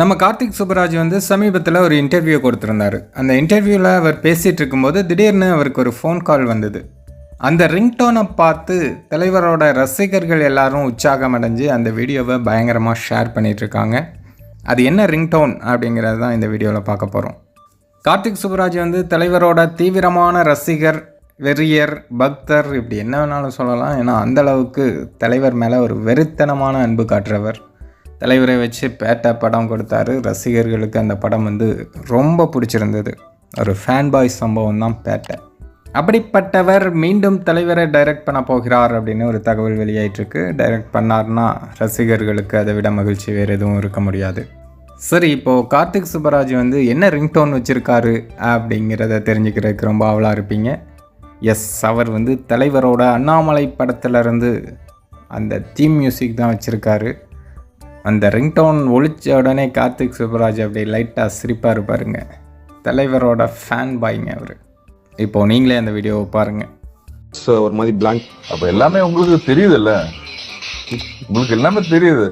நம்ம கார்த்திக் சுப்பராஜ் வந்து சமீபத்தில் ஒரு இன்டர்வியூ கொடுத்துருந்தார். அந்த இன்டர்வியூவில் அவர் பேசிகிட்டு இருக்கும்போது திடீர்னு அவருக்கு ஒரு ஃபோன் கால் வந்தது. அந்த ரிங்டோனை பார்த்து தலைவரோட ரசிகர்கள் எல்லாரும் உற்சாகம் அடைஞ்சு அந்த வீடியோவை பயங்கரமாக ஷேர் பண்ணிகிட்ருக்காங்க அது என்ன ரிங்டோன் அப்படிங்கிறது தான் இந்த வீடியோவில் பார்க்க போகிறோம் கார்த்திக் சுப்பராஜ் வந்து தலைவரோட தீவிரமான ரசிகர் வெறியர் பக்தர் இப்படி என்ன வேணாலும் சொல்லலாம். ஏன்னா அந்த அளவுக்கு தலைவர் மேலே ஒரு வெறித்தனமான அன்பு காட்டுறவர். தலைவரை வச்சு பேட்டை படம் கொடுத்தாரு. ரசிகர்களுக்கு அந்த படம் வந்து ரொம்ப பிடிச்சிருந்தது. ஒரு ஃபேன் பாய் சம்பவம் தான் பேட்டை. அப்படிப்பட்டவர் மீண்டும் தலைவரை டைரக்ட் பண்ண போகிறார் அப்படின்னு ஒரு தகவல் வெளியாயிட்டிருக்கு. டைரக்ட் பண்ணார்னா ரசிகர்களுக்கு அதை விட மகிழ்ச்சி வேறு எதுவும் இருக்க முடியாது. சரி இப்போது கார்த்திக் சுப்பராஜ் வந்து என்ன ரிங்டோன் வச்சுருக்காரு அப்படிங்கிறத தெரிஞ்சுக்கிறதுக்கு ரொம்ப ஆவலாக இருப்பீங்க. எஸ் அவர் வந்து தலைவரோட அண்ணாமலை படத்துலேருந்து அந்த தீம் மியூசிக் தான் வச்சுருக்காரு. அந்த ரிங்டோன் ஒழிச்ச உடனே கார்த்திக் சுப்ராஜ் அப்படி லைட்டாக சிரிப்பாக இருப்பாருங்க தலைவரோட ஃபேன் பாய்ங்க அவர். இப்போது நீங்களே அந்த வீடியோவை பாருங்கள் ஒரு மாதிரி பிளாங்க் அப்போ எல்லாமே உங்களுக்கு தெரியுதுல்ல? உங்களுக்கு எல்லாமே தெரியுது.